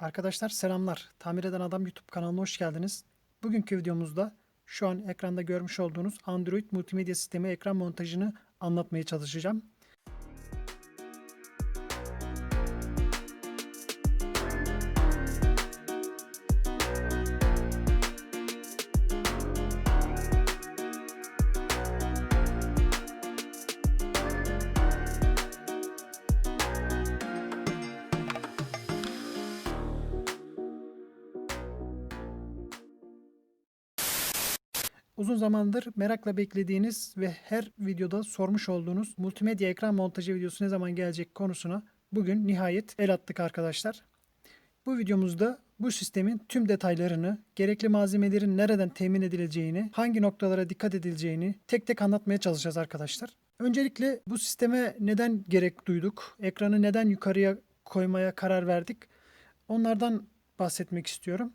Arkadaşlar selamlar. Tamir eden adam YouTube kanalına hoş geldiniz. Bugünkü videomuzda şu an ekranda görmüş olduğunuz Android multimedya sistemi ekran montajını anlatmaya çalışacağım. Uzun zamandır merakla beklediğiniz ve her videoda sormuş olduğunuz multimedya ekran montajı videosu ne zaman gelecek konusuna bugün nihayet el attık arkadaşlar. Bu videomuzda bu sistemin tüm detaylarını, gerekli malzemelerin nereden temin edileceğini, hangi noktalara dikkat edileceğini tek tek anlatmaya çalışacağız arkadaşlar. Öncelikle bu sisteme neden gerek duyduk? Ekranı neden yukarıya koymaya karar verdik? Onlardan bahsetmek istiyorum.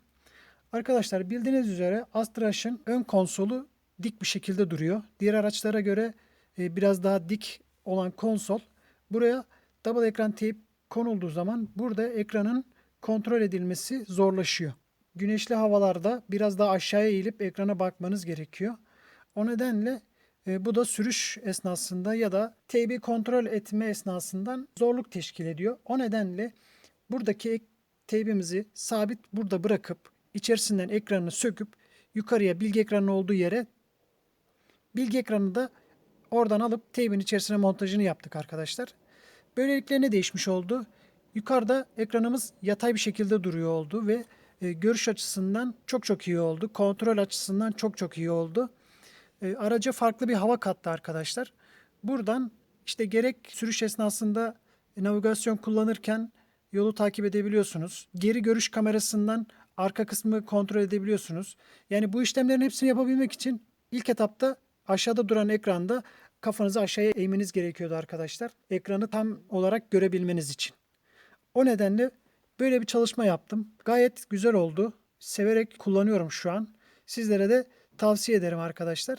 Arkadaşlar bildiğiniz üzere Astrash'ın ön konsolu dik bir şekilde duruyor. Diğer araçlara göre e, biraz daha dik olan konsol buraya double ekran teyp konulduğu zaman burada ekranın kontrol edilmesi zorlaşıyor. Güneşli havalarda biraz daha aşağıya eğilip ekrana bakmanız gerekiyor. O nedenle e, bu da sürüş esnasında ya da teybi kontrol etme esnasından zorluk teşkil ediyor. O nedenle buradaki teybimizi sabit burada bırakıp içerisinden ekranını söküp yukarıya bilgi ekranı olduğu yere bilgi ekranını da oradan alıp teybin içerisine montajını yaptık arkadaşlar. Böylelikle ne değişmiş oldu? Yukarıda ekranımız yatay bir şekilde duruyor oldu ve e, görüş açısından çok çok iyi oldu. Kontrol açısından çok çok iyi oldu. E, araca farklı bir hava kattı arkadaşlar. Buradan işte gerek sürüş esnasında navigasyon kullanırken yolu takip edebiliyorsunuz. Geri görüş kamerasından arka kısmı kontrol edebiliyorsunuz. Yani bu işlemlerin hepsini yapabilmek için ilk etapta aşağıda duran ekranda kafanızı aşağıya eğmeniz gerekiyordu arkadaşlar. Ekranı tam olarak görebilmeniz için. O nedenle böyle bir çalışma yaptım. Gayet güzel oldu. Severek kullanıyorum şu an. Sizlere de tavsiye ederim arkadaşlar.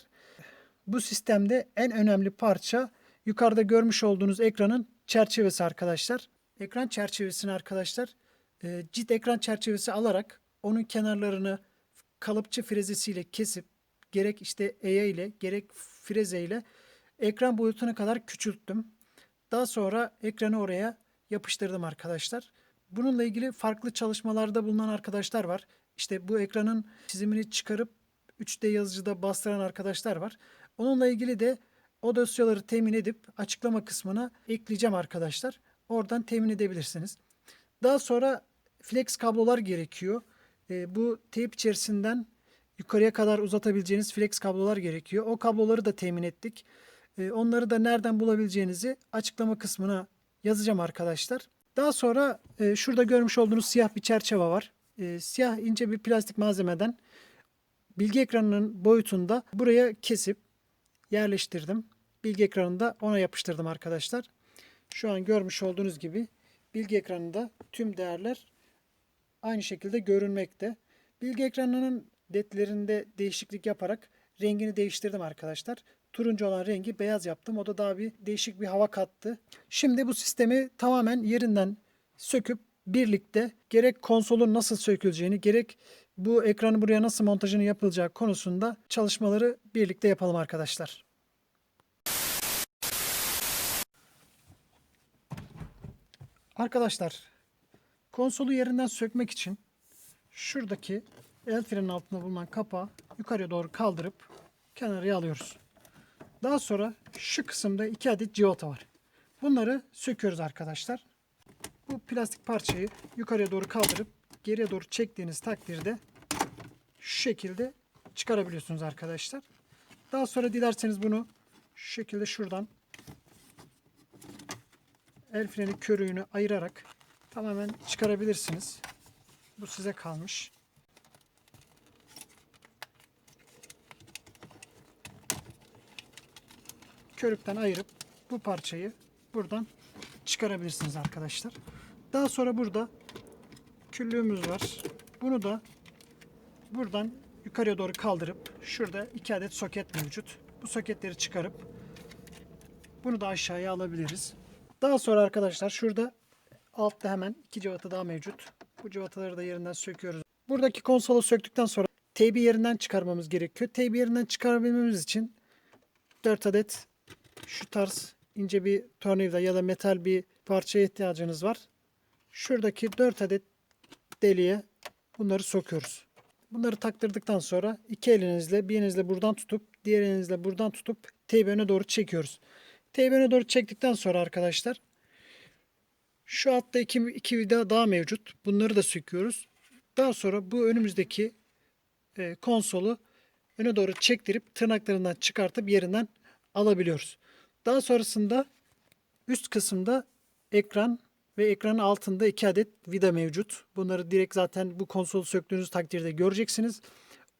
Bu sistemde en önemli parça yukarıda görmüş olduğunuz ekranın çerçevesi arkadaşlar. Ekran çerçevesini arkadaşlar e, cilt ekran çerçevesi alarak onun kenarlarını kalıpçı frezesiyle kesip gerek işte eya ile gerek freze ile ekran boyutuna kadar küçülttüm. Daha sonra ekranı oraya yapıştırdım arkadaşlar. Bununla ilgili farklı çalışmalarda bulunan arkadaşlar var. İşte bu ekranın çizimini çıkarıp 3D yazıcıda bastıran arkadaşlar var. Onunla ilgili de o dosyaları temin edip açıklama kısmına ekleyeceğim arkadaşlar. Oradan temin edebilirsiniz. Daha sonra flex kablolar gerekiyor. E, bu teyp içerisinden yukarıya kadar uzatabileceğiniz flex kablolar gerekiyor. O kabloları da temin ettik. E, onları da nereden bulabileceğinizi açıklama kısmına yazacağım arkadaşlar. Daha sonra e, şurada görmüş olduğunuz siyah bir çerçeve var. E, siyah ince bir plastik malzemeden bilgi ekranının boyutunda buraya kesip yerleştirdim. Bilgi ekranında ona yapıştırdım arkadaşlar. Şu an görmüş olduğunuz gibi bilgi ekranında tüm değerler aynı şekilde görünmekte. Bilgi ekranının ledlerinde değişiklik yaparak rengini değiştirdim arkadaşlar. Turuncu olan rengi beyaz yaptım. O da daha bir değişik bir hava kattı. Şimdi bu sistemi tamamen yerinden söküp birlikte gerek konsolun nasıl söküleceğini gerek bu ekranı buraya nasıl montajını yapılacağı konusunda çalışmaları birlikte yapalım arkadaşlar. Arkadaşlar konsolu yerinden sökmek için şuradaki el frenin altında bulunan kapağı yukarıya doğru kaldırıp kenarıya alıyoruz. Daha sonra şu kısımda iki adet civata var. Bunları söküyoruz arkadaşlar. Bu plastik parçayı yukarıya doğru kaldırıp geriye doğru çektiğiniz takdirde şu şekilde çıkarabiliyorsunuz arkadaşlar. Daha sonra dilerseniz bunu şu şekilde şuradan el freni körüğünü ayırarak tamamen çıkarabilirsiniz. Bu size kalmış. Körükten ayırıp bu parçayı buradan çıkarabilirsiniz arkadaşlar. Daha sonra burada küllüğümüz var. Bunu da buradan yukarıya doğru kaldırıp şurada iki adet soket mevcut. Bu soketleri çıkarıp bunu da aşağıya alabiliriz. Daha sonra arkadaşlar şurada altta hemen iki cıvata daha mevcut. Bu cıvataları da yerinden söküyoruz. Buradaki konsolu söktükten sonra teybi yerinden çıkarmamız gerekiyor. Teybi yerinden çıkarabilmemiz için 4 adet şu tarz ince bir tornavida ya da metal bir parçaya ihtiyacınız var. Şuradaki 4 adet deliğe bunları sokuyoruz. Bunları taktırdıktan sonra iki elinizle bir elinizle buradan tutup diğer elinizle buradan tutup teybi öne doğru çekiyoruz. Teybi öne doğru çektikten sonra arkadaşlar şu altta iki, iki vida daha mevcut. Bunları da söküyoruz. Daha sonra bu önümüzdeki e, konsolu öne doğru çektirip tırnaklarından çıkartıp yerinden alabiliyoruz. Daha sonrasında üst kısımda ekran ve ekranın altında iki adet vida mevcut. Bunları direkt zaten bu konsolu söktüğünüz takdirde göreceksiniz.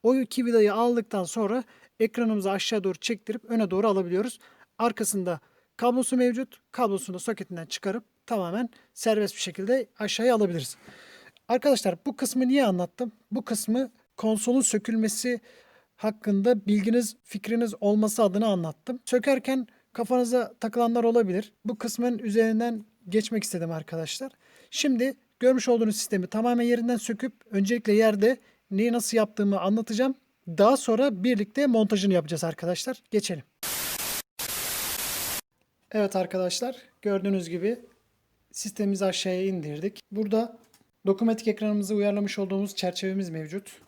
O iki vidayı aldıktan sonra ekranımızı aşağı doğru çektirip öne doğru alabiliyoruz. Arkasında kablosu mevcut. Kablosunu soketinden çıkarıp tamamen serbest bir şekilde aşağıya alabiliriz. Arkadaşlar bu kısmı niye anlattım? Bu kısmı konsolun sökülmesi hakkında bilginiz, fikriniz olması adına anlattım. Sökerken kafanıza takılanlar olabilir. Bu kısmın üzerinden geçmek istedim arkadaşlar. Şimdi görmüş olduğunuz sistemi tamamen yerinden söküp öncelikle yerde neyi nasıl yaptığımı anlatacağım. Daha sonra birlikte montajını yapacağız arkadaşlar. Geçelim. Evet arkadaşlar gördüğünüz gibi sistemimizi aşağıya indirdik. Burada dokunmatik ekranımızı uyarlamış olduğumuz çerçevemiz mevcut.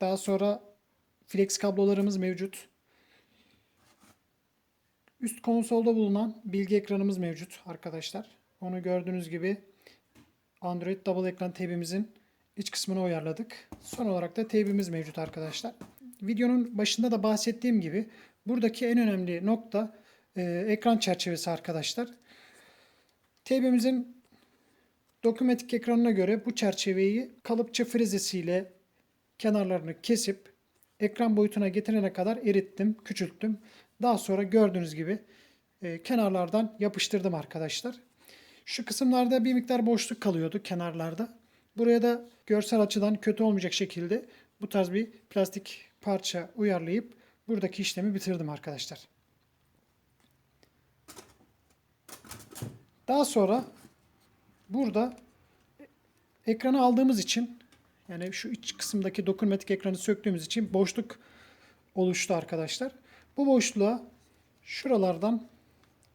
Daha sonra flex kablolarımız mevcut. Üst konsolda bulunan bilgi ekranımız mevcut arkadaşlar. Onu gördüğünüz gibi Android double ekran teybimizin iç kısmını uyarladık. Son olarak da teybimiz mevcut arkadaşlar. Videonun başında da bahsettiğim gibi buradaki en önemli nokta e, ekran çerçevesi arkadaşlar. Teybimizin dokunmatik ekranına göre bu çerçeveyi kalıpçı frezesiyle kenarlarını kesip ekran boyutuna getirene kadar erittim, küçülttüm. Daha sonra gördüğünüz gibi e, kenarlardan yapıştırdım arkadaşlar. Şu kısımlarda bir miktar boşluk kalıyordu kenarlarda. Buraya da görsel açıdan kötü olmayacak şekilde bu tarz bir plastik parça uyarlayıp buradaki işlemi bitirdim arkadaşlar. Daha sonra burada ekranı aldığımız için yani şu iç kısımdaki dokunmatik ekranı söktüğümüz için boşluk oluştu arkadaşlar. Bu boşluğa şuralardan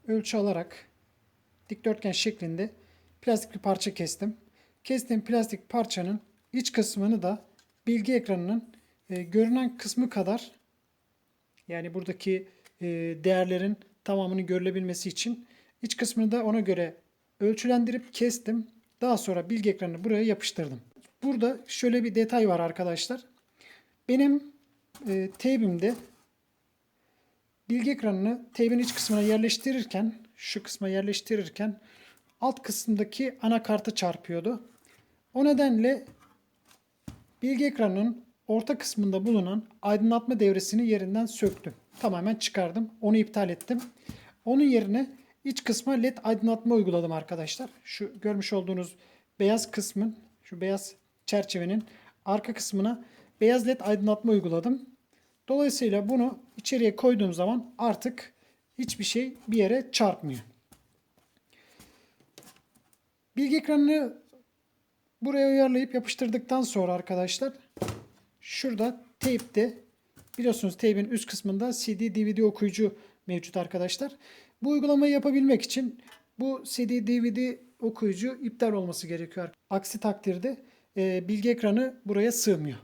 ölçü alarak dikdörtgen şeklinde plastik bir parça kestim. Kestiğim plastik parçanın iç kısmını da bilgi ekranının e, görünen kısmı kadar yani buradaki e, değerlerin tamamını görülebilmesi için iç kısmını da ona göre ölçülendirip kestim. Daha sonra bilgi ekranını buraya yapıştırdım. Burada şöyle bir detay var arkadaşlar. Benim e, teybimde bilgi ekranını teybin iç kısmına yerleştirirken şu kısma yerleştirirken alt kısımdaki anakartı çarpıyordu. O nedenle bilgi ekranının orta kısmında bulunan aydınlatma devresini yerinden söktüm. Tamamen çıkardım. Onu iptal ettim. Onun yerine iç kısma led aydınlatma uyguladım arkadaşlar. Şu görmüş olduğunuz beyaz kısmın, şu beyaz çerçevenin arka kısmına beyaz led aydınlatma uyguladım. Dolayısıyla bunu içeriye koyduğum zaman artık hiçbir şey bir yere çarpmıyor. Bilgi ekranını buraya uyarlayıp yapıştırdıktan sonra arkadaşlar şurada teypte biliyorsunuz teybin üst kısmında CD DVD okuyucu mevcut arkadaşlar. Bu uygulamayı yapabilmek için bu CD DVD okuyucu iptal olması gerekiyor. Aksi takdirde e, bilgi ekranı buraya sığmıyor.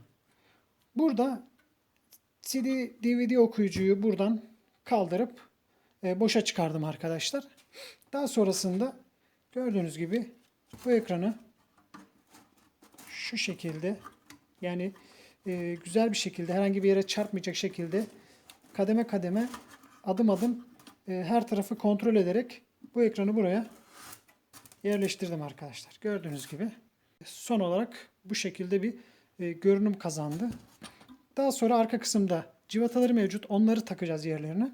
Burada CD DVD okuyucuyu buradan kaldırıp e, boşa çıkardım arkadaşlar. Daha sonrasında gördüğünüz gibi bu ekranı şu şekilde yani e, güzel bir şekilde herhangi bir yere çarpmayacak şekilde kademe kademe adım adım her tarafı kontrol ederek bu ekranı buraya yerleştirdim arkadaşlar. Gördüğünüz gibi son olarak bu şekilde bir e, görünüm kazandı. Daha sonra arka kısımda civataları mevcut. Onları takacağız yerlerine.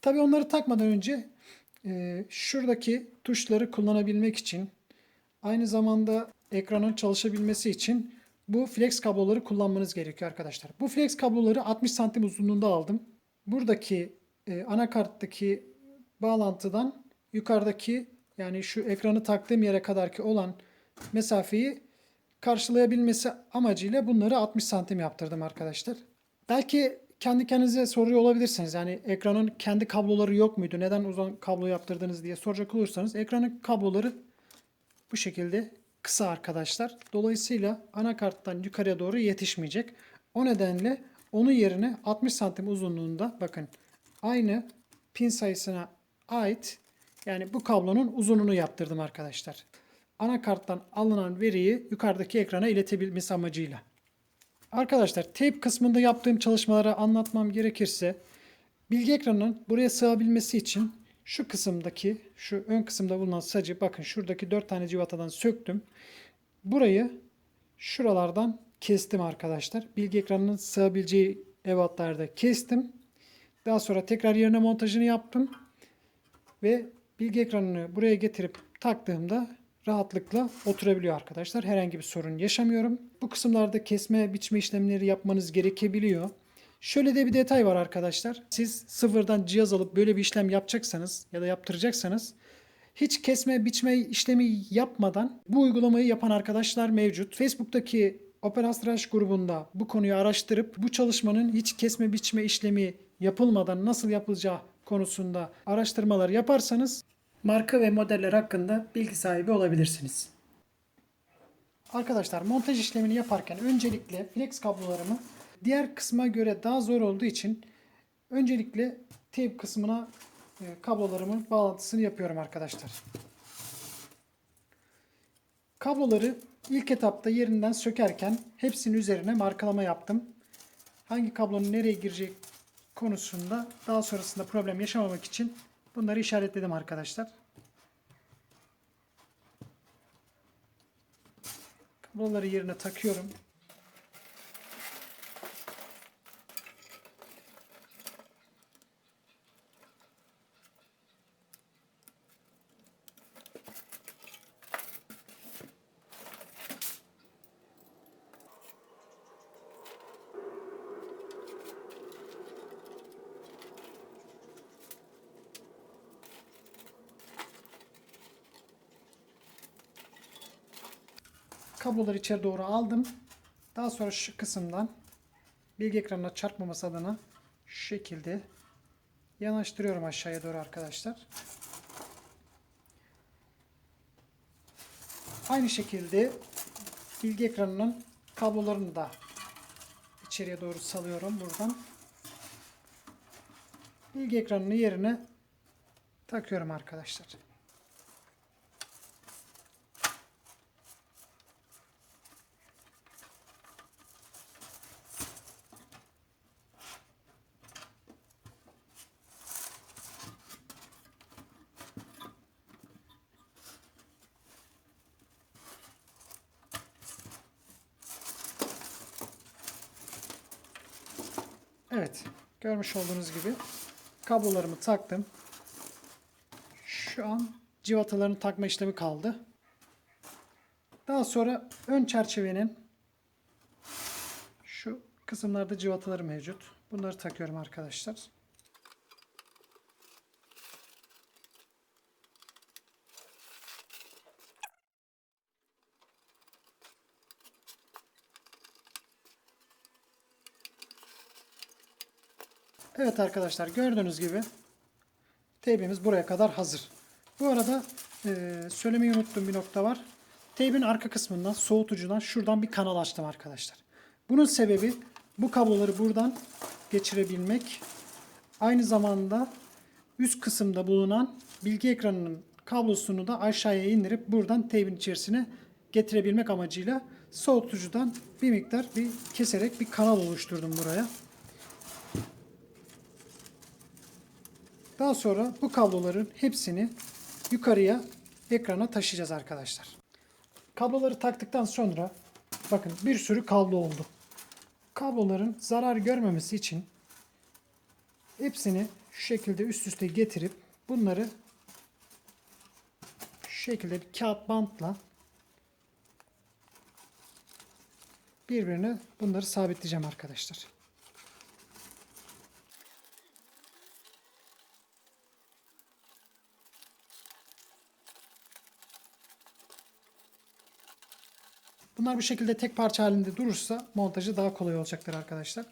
Tabi onları takmadan önce e, şuradaki tuşları kullanabilmek için aynı zamanda ekranın çalışabilmesi için bu flex kabloları kullanmanız gerekiyor arkadaşlar. Bu flex kabloları 60 santim uzunluğunda aldım. Buradaki e, anakarttaki bağlantıdan yukarıdaki yani şu ekranı taktığım yere kadar ki olan mesafeyi karşılayabilmesi amacıyla bunları 60 santim yaptırdım arkadaşlar. Belki kendi kendinize soruyor olabilirsiniz. Yani ekranın kendi kabloları yok muydu? Neden uzun kablo yaptırdınız diye soracak olursanız ekranın kabloları bu şekilde kısa arkadaşlar. Dolayısıyla anakarttan yukarıya doğru yetişmeyecek. O nedenle onun yerine 60 santim uzunluğunda bakın aynı pin sayısına ait yani bu kablonun uzunluğunu yaptırdım arkadaşlar. Anakarttan alınan veriyi yukarıdaki ekrana iletebilmesi amacıyla. Arkadaşlar tape kısmında yaptığım çalışmaları anlatmam gerekirse bilgi ekranının buraya sığabilmesi için şu kısımdaki şu ön kısımda bulunan sacı bakın şuradaki 4 tane civatadan söktüm. Burayı şuralardan kestim arkadaşlar. Bilgi ekranının sığabileceği ebatlarda kestim. Daha sonra tekrar yerine montajını yaptım. Ve bilgi ekranını buraya getirip taktığımda rahatlıkla oturabiliyor arkadaşlar. Herhangi bir sorun yaşamıyorum. Bu kısımlarda kesme biçme işlemleri yapmanız gerekebiliyor. Şöyle de bir detay var arkadaşlar. Siz sıfırdan cihaz alıp böyle bir işlem yapacaksanız ya da yaptıracaksanız hiç kesme biçme işlemi yapmadan bu uygulamayı yapan arkadaşlar mevcut. Facebook'taki Operastraş grubunda bu konuyu araştırıp bu çalışmanın hiç kesme biçme işlemi yapılmadan nasıl yapılacağı konusunda araştırmalar yaparsanız marka ve modeller hakkında bilgi sahibi olabilirsiniz. Arkadaşlar montaj işlemini yaparken öncelikle flex kablolarımı diğer kısma göre daha zor olduğu için öncelikle tape kısmına e, kablolarımın bağlantısını yapıyorum arkadaşlar. Kabloları ilk etapta yerinden sökerken hepsinin üzerine markalama yaptım. Hangi kablonun nereye girecek konusunda daha sonrasında problem yaşamamak için bunları işaretledim arkadaşlar. Kabloları yerine takıyorum. Kabloları içeri doğru aldım. Daha sonra şu kısımdan bilgi ekranına çarpmaması adına şu şekilde yanaştırıyorum aşağıya doğru arkadaşlar. Aynı şekilde bilgi ekranının kablolarını da içeriye doğru salıyorum buradan. Bilgi ekranını yerine takıyorum arkadaşlar. Evet. Görmüş olduğunuz gibi kablolarımı taktım. Şu an civatalarını takma işlemi kaldı. Daha sonra ön çerçevenin şu kısımlarda civataları mevcut. Bunları takıyorum arkadaşlar. Evet arkadaşlar gördüğünüz gibi teybimiz buraya kadar hazır. Bu arada e, söylemeyi unuttuğum bir nokta var. Teybin arka kısmından soğutucudan şuradan bir kanal açtım arkadaşlar. Bunun sebebi bu kabloları buradan geçirebilmek. Aynı zamanda üst kısımda bulunan bilgi ekranının kablosunu da aşağıya indirip buradan teybin içerisine getirebilmek amacıyla soğutucudan bir miktar bir keserek bir kanal oluşturdum buraya. Daha sonra bu kabloların hepsini yukarıya ekrana taşıyacağız arkadaşlar. Kabloları taktıktan sonra bakın bir sürü kablo oldu. Kabloların zarar görmemesi için hepsini şu şekilde üst üste getirip bunları şu şekilde bir kağıt bantla birbirine bunları sabitleyeceğim arkadaşlar. Bunlar bu şekilde tek parça halinde durursa montajı daha kolay olacaktır arkadaşlar.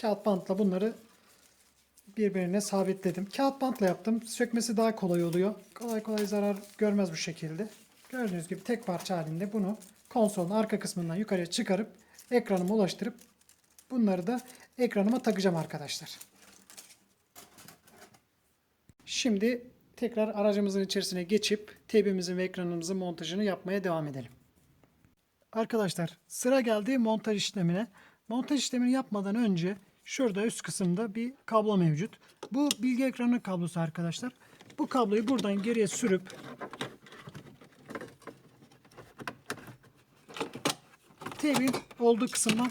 Kağıt bantla bunları birbirine sabitledim. Kağıt bantla yaptım. Sökmesi daha kolay oluyor. Kolay kolay zarar görmez bu şekilde. Gördüğünüz gibi tek parça halinde bunu konsolun arka kısmından yukarıya çıkarıp ekranıma ulaştırıp bunları da ekranıma takacağım arkadaşlar. Şimdi tekrar aracımızın içerisine geçip tebimizin ve ekranımızın montajını yapmaya devam edelim. Arkadaşlar sıra geldi montaj işlemine. Montaj işlemini yapmadan önce şurada üst kısımda bir kablo mevcut. Bu bilgi ekranı kablosu arkadaşlar. Bu kabloyu buradan geriye sürüp tebin olduğu kısımdan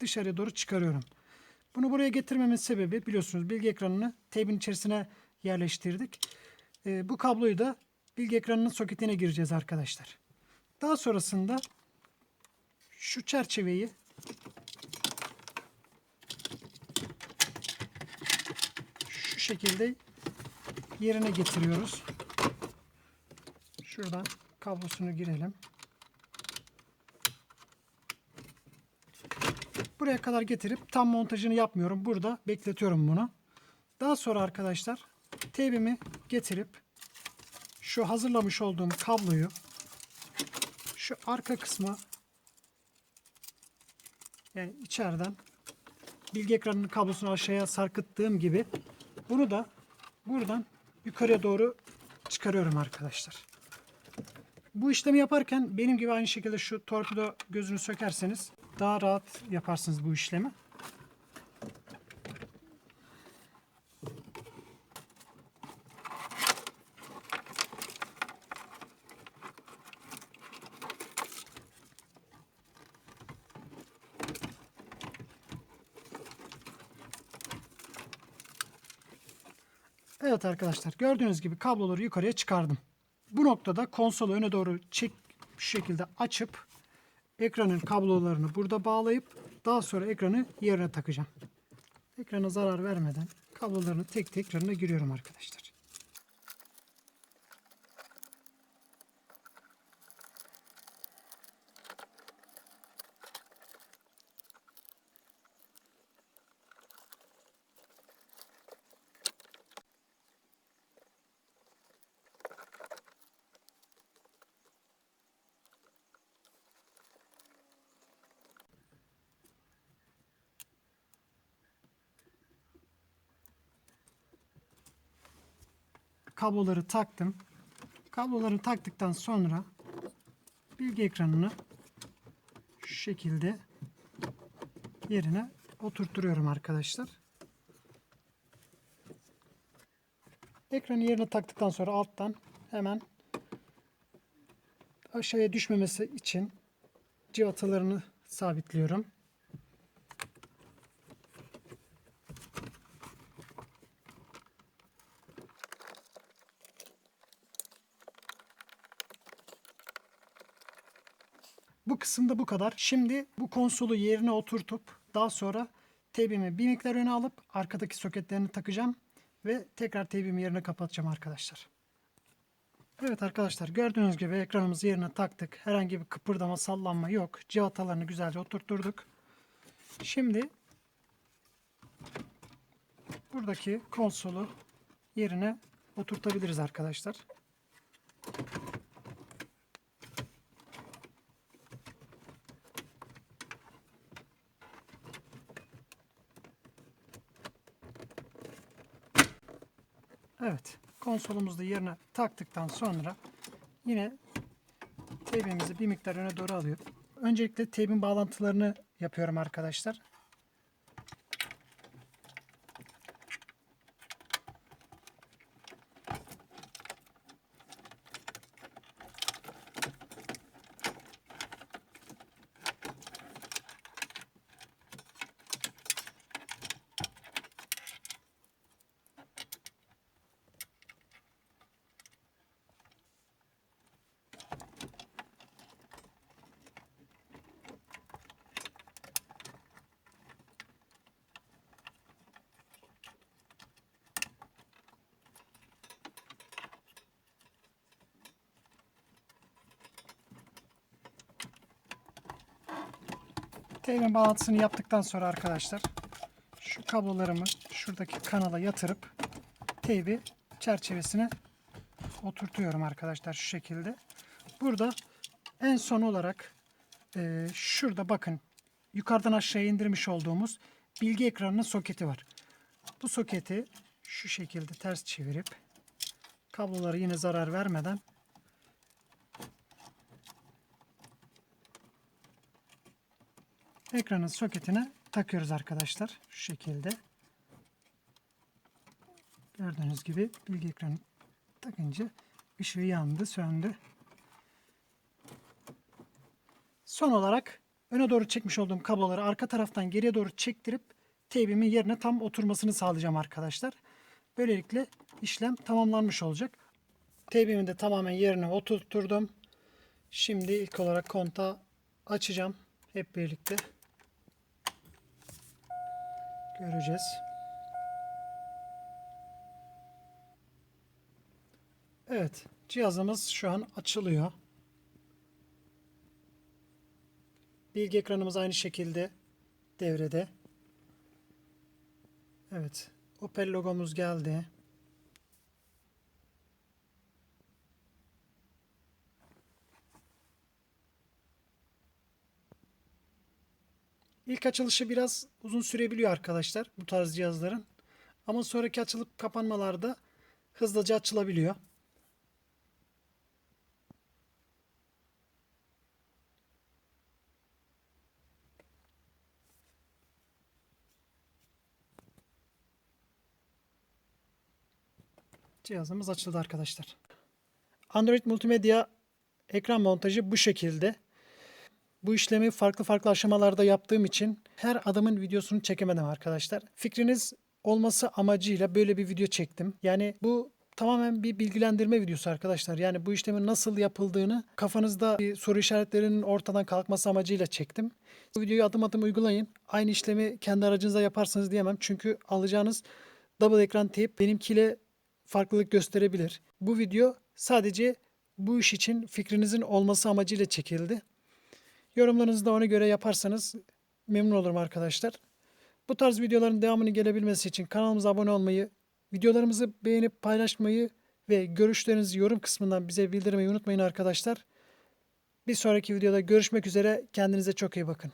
dışarıya doğru çıkarıyorum. Bunu buraya getirmemin sebebi biliyorsunuz bilgi ekranını tebin içerisine yerleştirdik. Ee, bu kabloyu da bilgi ekranının soketine gireceğiz arkadaşlar. Daha sonrasında şu çerçeveyi şu şekilde yerine getiriyoruz. Şuradan kablosunu girelim. Buraya kadar getirip tam montajını yapmıyorum. Burada bekletiyorum bunu. Daha sonra arkadaşlar tebimi getirip şu hazırlamış olduğum kabloyu şu arka kısma yani içeriden bilgi ekranının kablosunu aşağıya sarkıttığım gibi bunu da buradan yukarıya doğru çıkarıyorum arkadaşlar. Bu işlemi yaparken benim gibi aynı şekilde şu torpido gözünü sökerseniz daha rahat yaparsınız bu işlemi. Evet arkadaşlar gördüğünüz gibi kabloları yukarıya çıkardım. Bu noktada konsolu öne doğru çek şu şekilde açıp ekranın kablolarını burada bağlayıp daha sonra ekranı yerine takacağım. Ekrana zarar vermeden kablolarını tek tek ekranına giriyorum arkadaşlar. Kabloları taktım. Kabloları taktıktan sonra bilgi ekranını şu şekilde yerine oturtuyorum arkadaşlar. Ekranı yerine taktıktan sonra alttan hemen aşağıya düşmemesi için civatalarını sabitliyorum. Bu kısımda bu kadar. Şimdi bu konsolu yerine oturtup daha sonra tebimi bir miktar öne alıp arkadaki soketlerini takacağım ve tekrar tebimi yerine kapatacağım arkadaşlar. Evet arkadaşlar gördüğünüz gibi ekranımızı yerine taktık. Herhangi bir kıpırdama sallanma yok. Civatalarını güzelce oturtturduk. Şimdi buradaki konsolu yerine oturtabiliriz arkadaşlar. Evet. Konsolumuzu da yerine taktıktan sonra yine teybimizi bir miktar öne doğru alıyor. Öncelikle teybin bağlantılarını yapıyorum arkadaşlar. Teybin bağlantısını yaptıktan sonra arkadaşlar şu kablolarımı şuradaki kanala yatırıp teybi çerçevesine oturtuyorum arkadaşlar şu şekilde. Burada en son olarak e, şurada bakın yukarıdan aşağıya indirmiş olduğumuz bilgi ekranının soketi var. Bu soketi şu şekilde ters çevirip kabloları yine zarar vermeden ekranın soketine takıyoruz arkadaşlar. Şu şekilde. Gördüğünüz gibi bilgi ekranı takınca ışığı yandı, söndü. Son olarak öne doğru çekmiş olduğum kabloları arka taraftan geriye doğru çektirip teybimin yerine tam oturmasını sağlayacağım arkadaşlar. Böylelikle işlem tamamlanmış olacak. Teybimi de tamamen yerine oturtturdum. Şimdi ilk olarak kontağı açacağım. Hep birlikte göreceğiz. Evet, cihazımız şu an açılıyor. Bilgi ekranımız aynı şekilde devrede. Evet, Opel logomuz geldi. İlk açılışı biraz uzun sürebiliyor arkadaşlar bu tarz cihazların. Ama sonraki açılıp kapanmalarda hızlıca açılabiliyor. Cihazımız açıldı arkadaşlar. Android multimedya ekran montajı bu şekilde. Bu işlemi farklı farklı aşamalarda yaptığım için her adımın videosunu çekemedim arkadaşlar. Fikriniz olması amacıyla böyle bir video çektim. Yani bu tamamen bir bilgilendirme videosu arkadaşlar. Yani bu işlemin nasıl yapıldığını kafanızda bir soru işaretlerinin ortadan kalkması amacıyla çektim. Bu videoyu adım adım uygulayın. Aynı işlemi kendi aracınıza yaparsınız diyemem. Çünkü alacağınız double ekran teyp benimkiyle farklılık gösterebilir. Bu video sadece bu iş için fikrinizin olması amacıyla çekildi. Yorumlarınızı da ona göre yaparsanız memnun olurum arkadaşlar. Bu tarz videoların devamını gelebilmesi için kanalımıza abone olmayı, videolarımızı beğenip paylaşmayı ve görüşlerinizi yorum kısmından bize bildirmeyi unutmayın arkadaşlar. Bir sonraki videoda görüşmek üzere. Kendinize çok iyi bakın.